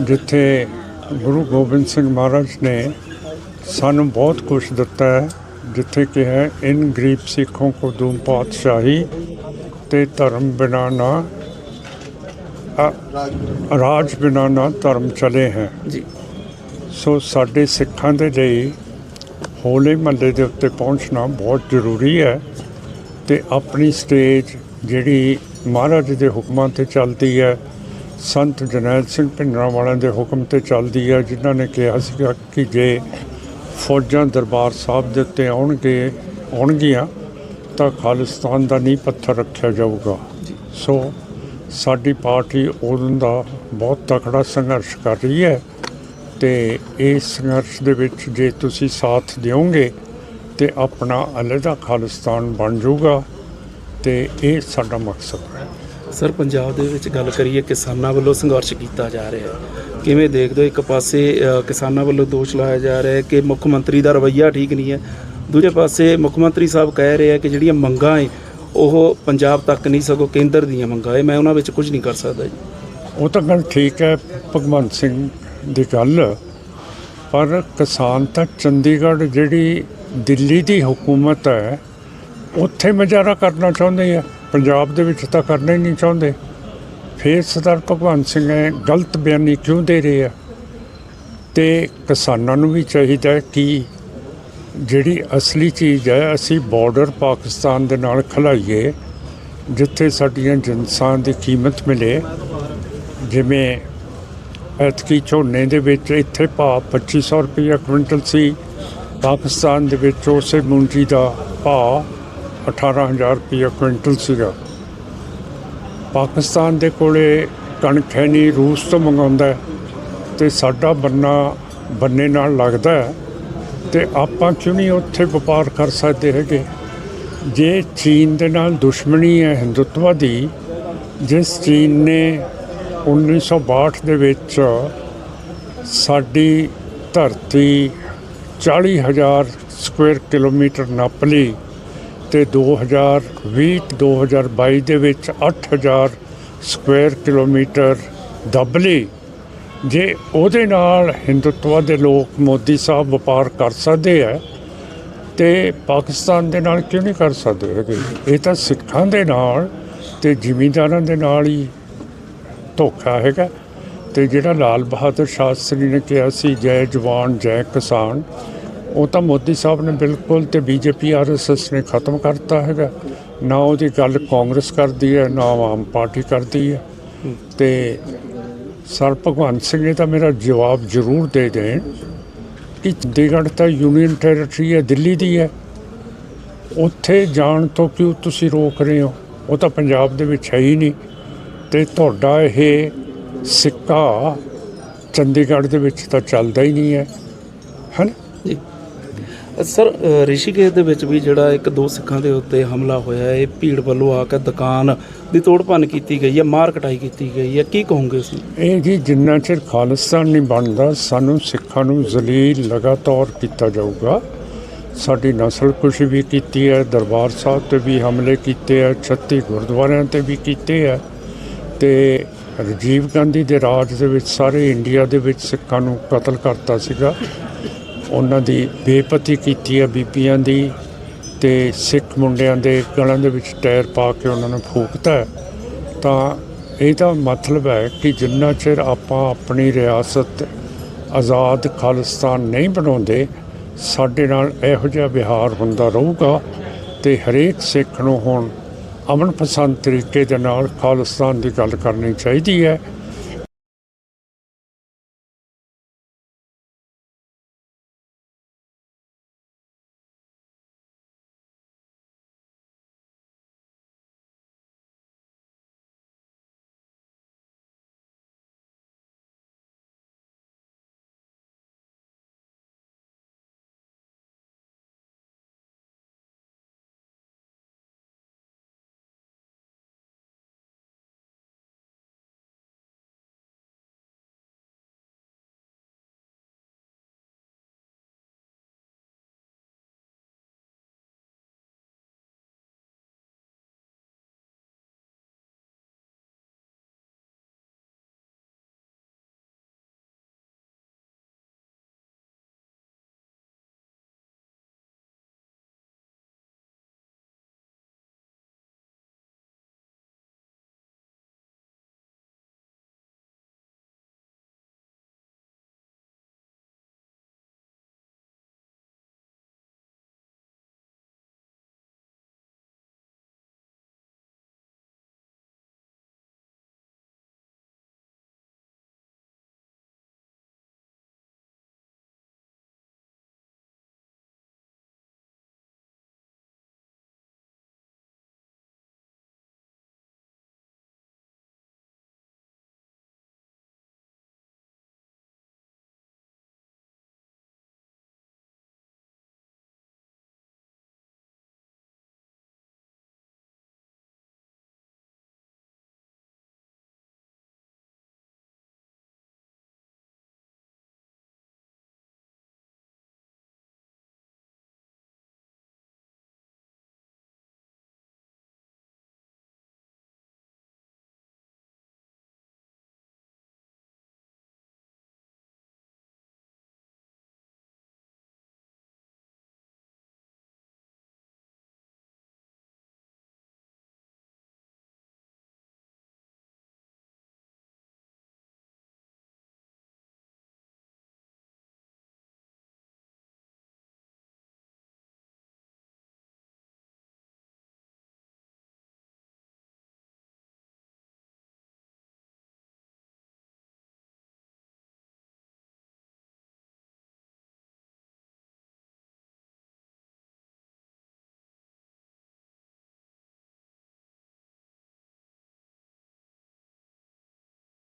ਜਿੱਥੇ ਗੁਰੂ ਗੋਬਿੰਦ ਸਿੰਘ ਮਹਾਰਾਜ ਨੇ ਸਾਨੂੰ ਬਹੁਤ ਕੁਝ ਦਿੱਤਾ ਹੈ ਜਿੱਥੇ ਕਿ ਹੈ ਇਨ ਗਰੀਬ ਸਿੱਖੋਂ ਕੋ ਦੂਮ ਪਾਤਸ਼ਾਹੀ ਤੇ ਧਰਮ ਬਿਨਾ ਨਾ ਰਾਜ ਬਿਨਾ ਨਾ ਧਰਮ ਚਲੇ ਹੈ। ਜੀ। ਸੋ ਸਾਡੇ ਸਿੱਖਾਂ ਦੇ ਲਈ ਹੋਲੇ ਮਹੱਲੇ ਦੇ ਉੱਤੇ ਪਹੁੰਚਣਾ ਬਹੁਤ ਜ਼ਰੂਰੀ ਹੈ ਤੇ ਆਪਣੀ ਸਟੇਜ ਜਿਹੜੀ ਮਹਾਰਾਜ ਦੇ ਹੁਕਮਾਂ ਤੇ ਚੱਲਦੀ ਹੈ ਸੰਤ ਜਰਨੈਲ ਸਿੰਘ ਭਿੰਡਰਾਂ ਵਾਲਿਆਂ ਦੇ ਹੁਕਮ ਤੇ ਚੱਲਦੀ ਹੈ ਜਿਨ੍ਹਾਂ ਨੇ ਕਿਹਾ ਸੀਗਾ ਕਿ ਜੇ ਫੌਜਾਂ ਦਰਬਾਰ ਸਾਹਿਬ ਦੇ ਉੱਤੇ ਆਉਣਗੇ ਆਉਣਗੀਆਂ ਤਾਂ ਖਾਲਿਸਤਾਨ ਦਾ ਨੀਂਹ ਪੱਥਰ ਰੱਖਿਆ ਜਾਊਗਾ। ਸੋ ਸਾਡੀ ਪਾਰਟੀ ਉਦੋਂ ਦਾ ਬਹੁਤ ਤਕੜਾ ਸੰਘਰਸ਼ ਕਰ ਰਹੀ ਹੈ ਤੇ ਇਸ ਸੰਘਰਸ਼ ਦੇ ਵਿੱਚ ਜੇ ਤੁਸੀਂ ਸਾਥ ਦਿਓਗੇ ਤੇ ਆਪਣਾ ਅਲੱਗਾ ਖਾਲਿਸਤਾਨ ਬਣ ਜਾਊਗਾ ਤੇ ਇਹ ਸਾਡਾ ਮਕਸਦ ਹੈ। ਸਰ, ਪੰਜਾਬ ਦੇ ਵਿੱਚ ਗੱਲ ਕਰੀਏ, ਕਿਸਾਨਾਂ ਵੱਲੋਂ ਸੰਘਰਸ਼ ਕੀਤਾ ਜਾ ਰਿਹਾ ਹੈ। ਕਿਵੇਂ ਦੇਖਦੇ ਹੋ ਇੱਕ ਪਾਸੇ ਕਿਸਾਨਾਂ ਵੱਲੋਂ ਦੋਸ਼ ਲਾਇਆ ਜਾ ਰਿਹਾ ਹੈ ਕਿ ਮੁੱਖ ਮੰਤਰੀ ਦਾ ਰਵੱਈਆ ਠੀਕ ਨਹੀਂ ਹੈ। ਦੂਜੇ ਪਾਸੇ ਮੁੱਖ ਮੰਤਰੀ ਸਾਹਿਬ ਕਹਿ ਰਹੇ ਆ ਕਿ ਜਿਹੜੀਆਂ ਮੰਗਾਂ ਹੈ ਉਹ ਪੰਜਾਬ ਤੱਕ ਨਹੀਂ, ਸਗੋਂ ਕੇਂਦਰ ਦੀਆਂ ਮੰਗਾਂ ਹੈ ਮੈਂ ਉਹਨਾਂ ਵਿੱਚ ਕੁਝ ਨਹੀਂ ਕਰ ਸਕਦਾ ਜੀ। ਉਹ ਤਾਂ ਗੱਲ ਠੀਕ ਹੈ, ਭਗਵੰਤ ਸਿੰਘ ਦੀ ਗੱਲ। ਪਰ ਕਿਸਾਨ ਤਾਂ ਚੰਡੀਗੜ੍ਹ ਜਿਹੜੀ ਦਿੱਲੀ ਦੀ ਹਕੂਮਤ ਹੈ, ਉੱਥੇ ਮਜ਼ਾਰਾ ਕਰਨਾ ਚਾਹੁੰਦੇ ਆ ਪੰਜਾਬ ਦੇ ਵਿੱਚ ਤਾਂ ਕਰਨਾ ਹੀ ਨਹੀਂ ਚਾਹੁੰਦੇ। ਫਿਰ ਸਰਦਾਰ ਭਗਵੰਤ ਸਿੰਘ ਗਲਤ ਬਿਆਨੀ ਕਿਉਂ ਦੇ ਰਹੇ ਆ? ਤੇ ਕਿਸਾਨਾਂ ਨੂੰ ਵੀ ਚਾਹੀਦਾ ਕਿ ਜਿਹੜੀ ਅਸਲੀ ਚੀਜ਼ ਹੈ, ਅਸੀਂ ਬਾਰਡਰ ਪਾਕਿਸਤਾਨ ਦੇ ਨਾਲ ਖਲਾਈਏ, ਜਿੱਥੇ ਸਾਡੀਆਂ ਜਿਨਸਾਂ ਦੀ ਕੀਮਤ ਮਿਲੇ। ਜਿਵੇਂ ਐਤਕੀ ਝੋਨੇ ਦੇ ਵਿੱਚ ਇੱਥੇ ਭਾਅ 2500 ਰੁਪਏ ਕੁਇੰਟਲ ਸੀ, ਪਾਕਿਸਤਾਨ ਦੇ ਵਿੱਚ ਉਸੇ ਮੁੰਜੀ ਦਾ ਭਾਅ 18000 ਰੁਪਏ ਕੁਇੰਟਲ ਸੀਗਾ। ਪਾਕਿਸਤਾਨ ਦੇ ਕੋਲੇ ਕਣਕ ਹੈ ਨਹੀਂ ਰੂਸ ਤੋਂ ਮੰਗਾਉਂਦਾ ਹੈ ਤੇ ਸਾਡਾ ਬੰਨਾ ਬੰਨੇ ਨਾਲ ਲੱਗਦਾ ਹੈ ਤੇ ਆਪਾਂ ਕਿਉਂ ਨਹੀਂ ਉੱਥੇ ਵਪਾਰ ਕਰ ਸਕਦੇ ਹੈਗੇ? ਜੇ ਚੀਨ ਦੇ ਨਾਲ ਦੁਸ਼ਮਣੀ ਹੈ ਹਿੰਦੁੱਤਵਾ ਦੀ ਜਿਸ ਚੀਨ ਨੇ 1962 ਦੇ ਵਿੱਚ ਸਾਡੀ ਧਰਤੀ 40000 ਸਕੁਅਰ ਕਿਲੋਮੀਟਰ ਨੱਪ ਲਈ ਤੇ 2020 2022 ਦੇ ਵਿੱਚ 8000 ਸਕੁਅਰ ਕਿਲੋਮੀਟਰ ਦੱਬ ਲਈ ਜੇ ਉਹਦੇ ਨਾਲ ਹਿੰਦੁੱਤਵਾ ਦੇ ਲੋਕ ਮੋਦੀ ਸਾਹਿਬ ਵਪਾਰ ਕਰ ਸਕਦੇ ਆ ਤੇ ਪਾਕਿਸਤਾਨ ਦੇ ਨਾਲ ਕਿਉਂ ਨਹੀਂ ਕਰ ਸਕਦੇ ਹੈਗੇ? ਇਹ ਤਾਂ ਸਿੱਖਾਂ ਦੇ ਨਾਲ ਤੇ ਜ਼ਿਮੀਂਦਾਰਾਂ ਦੇ ਨਾਲ ਹੀ ਧੋਖਾ ਹੈਗਾ। ਤੇ ਜਿਹੜਾ ਲਾਲ ਬਹਾਦਰ ਸ਼ਾਸਤਰੀ ਨੇ ਕਿਹਾ ਸੀ, ਜੈ ਜਵਾਨ, ਜੈ ਕਿਸਾਨ। ਉਹ ਤਾਂ ਮੋਦੀ ਸਾਹਿਬ ਨੇ ਬਿਲਕੁਲ ਤੇ ਬੀਜੇਪੀ ਆਰਐਸਐਸ ਨੇ ਖਤਮ ਕਰਤਾ ਹੈਗਾ। ਨਾ ਉਹਦੀ ਗੱਲ ਕਾਂਗਰਸ ਕਰਦੀ ਹੈ, ਨਾ ਆਮ ਪਾਰਟੀ ਕਰਦੀ ਹੈ। ਤੇ ਸਰ ਭਗਵੰਤ ਸਿੰਘ ਨੇ ਤਾਂ ਮੇਰਾ ਜਵਾਬ ਜ਼ਰੂਰ ਦੇ ਦੇਣ ਕਿ ਚੰਡੀਗੜ੍ਹ ਤਾਂ ਯੂਨੀਅਨ ਟੈਰੀਟਰੀ ਹੈ, ਦਿੱਲੀ ਦੀ ਹੈ। ਉੱਥੇ ਜਾਣ ਤੋਂ ਕਿਉਂ ਤੁਸੀਂ ਰੋਕ ਰਹੇ ਹੋ? ਉਹ ਤਾਂ ਪੰਜਾਬ ਦੇ ਵਿੱਚ ਹੈ ਹੀ ਨਹੀਂ। ਤੇ ਤੁਹਾਡਾ ਇਹ ਸਿੱਕਾ ਚੰਡੀਗੜ੍ਹ ਦੇ ਵਿੱਚ ਤਾਂ ਚੱਲਦਾ ਹੀ ਨਹੀਂ ਹੈ। ਹਨ ਜੀ। ਸਰ ਅ, ਰਿਸ਼ੀਕੇਸ਼ ਦੇ ਵਿੱਚ ਵੀ ਜਿਹੜਾ ਇੱਕ ਦੋ ਸਿੱਖਾਂ ਦੇ ਉੱਤੇ ਹਮਲਾ ਹੋਇਆ ਹੈ ਇਹ ਭੀੜ ਵੱਲੋਂ ਆ ਕੇ ਦੁਕਾਨ ਦੀ ਤੋੜ ਭੰਨ ਕੀਤੀ ਗਈ ਹੈ ਮਾਰ ਕਟਾਈ ਕੀਤੀ ਗਈ ਹੈ ਕੀ ਕਹੋਗੇ ਤੁਸੀਂ? ਇਹ ਜੀ ਜਿੰਨਾ ਚਿਰ ਖਾਲਿਸਤਾਨ ਨਹੀਂ ਬਣਦਾ ਸਾਨੂੰ ਸਿੱਖਾਂ ਨੂੰ ਜ਼ਲੀਲ ਲਗਾਤਾਰ ਕੀਤਾ ਜਾਊਗਾ। ਸਾਡੀ ਨਸਲ ਕੁਸ਼ ਵੀ ਕੀਤੀ ਹੈ ਦਰਬਾਰ ਸਾਹਿਬ ਤੇ ਵੀ ਹਮਲੇ ਕੀਤੇ ਆ 36 ਗੁਰਦੁਆਰਿਆਂ ਤੇ ਵੀ ਕੀਤੇ ਆ ਤੇ ਰਾਜੀਵ ਗਾਂਧੀ ਦੇ ਰਾਜ ਦੇ ਵਿੱਚ ਸਾਰੇ ਇੰਡੀਆ ਦੇ ਵਿੱਚ ਸਿੱਖਾਂ ਨੂੰ ਕਤਲ ਕਰਤਾ ਸੀਗਾ। ਉਹਨਾਂ ਦੀ ਬੇਪਤੀ ਕੀਤੀ ਹੈ ਬੀਬੀਆਂ ਦੀ ਤੇ ਸਿੱਖ ਮੁੰਡਿਆਂ ਦੇ ਗਲਾਂ ਦੇ ਵਿੱਚ ਟਾਇਰ ਪਾ ਕੇ ਉਹਨਾਂ ਨੂੰ ਫੂਕਤਾ ਤਾਂ ਇਹਦਾ ਮਤਲਬ ਹੈ ਕਿ ਜਿੰਨਾ ਚਿਰ ਆਪਾਂ ਆਪਣੀ ਰਿਆਸਤ ਆਜ਼ਾਦ ਖਾਲਿਸਤਾਨ ਨਹੀਂ ਬਣਾਉਂਦੇ, ਸਾਡੇ ਨਾਲ ਇਹੋ ਜਿਹਾ ਵਿਹਾਰ ਹੁੰਦਾ ਰਹੂਗਾ ਤੇ ਹਰੇਕ ਸਿੱਖ ਨੂੰ ਹੁਣ ਅਮਨ ਪਸੰਦ ਤਰੀਕੇ ਦੇ ਨਾਲ ਖਾਲਿਸਤਾਨ ਦੀ ਗੱਲ ਕਰਨੀ ਚਾਹੀਦੀ ਹੈ।